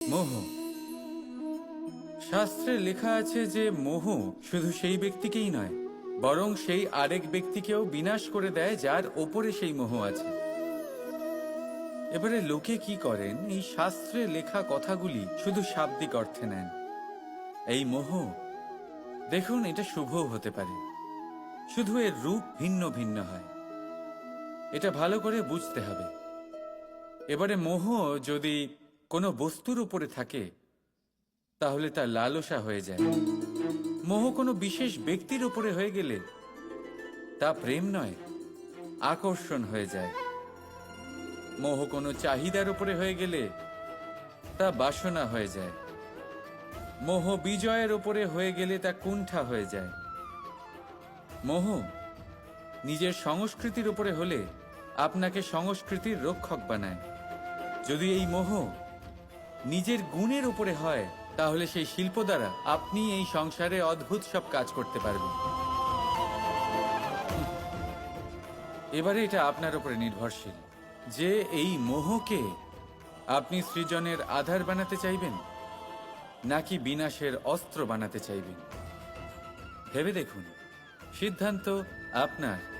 মোহ। শাস্ত্রে লেখা আছে যে মোহ শুধু সেই ব্যক্তিকেই নয়, বরং সেই আরেক ব্যক্তিকেও বিনাশ করে দেয় যার ওপরে সেই মোহ আছে। এবারে লোকে কি করেন? এই শাস্ত্রে লেখা কথাগুলি শুধু শাব্দিক অর্থে নেন। এই মোহ, দেখুন, এটা শুভও হতে পারে। শুধু এর রূপ ভিন্ন ভিন্ন হয়। এটা ভালো করে বুঝতে হবে। এবারে মোহ যদি কোনো বস্তুর উপরে থাকে, তাহলে তা লালসা হয়ে যায়। মোহ কোনো বিশেষ ব্যক্তির উপরে হয়ে গেলে তা প্রেম নয়, আকর্ষণ হয়ে যায়। মোহ কোনো চাহিদার উপরে হয়ে গেলে তা বাসনা হয়ে যায়। মোহ বিজয়ের উপরে হয়ে গেলে তা কুণ্ঠা হয়ে যায়। মোহ নিজের সংস্কৃতির উপরে হলে আপনাকে সংস্কৃতির রক্ষক বানায়। যদি এই মোহ নিজের গুণের উপরে হয়, তাহলে সেই শিল্প দ্বারা আপনি এই সংসারে অদ্ভুত সব কাজ করতে পারবেন। এবারে এটা আপনার উপরে নির্ভরশীল। যে এই মোহকে আপনি সৃজনের আধার বানাতে চাইবেন, নাকি বিনাশের অস্ত্র বানাতে চাইবেন? ভেবে দেখুন। সিদ্ধান্ত আপনার।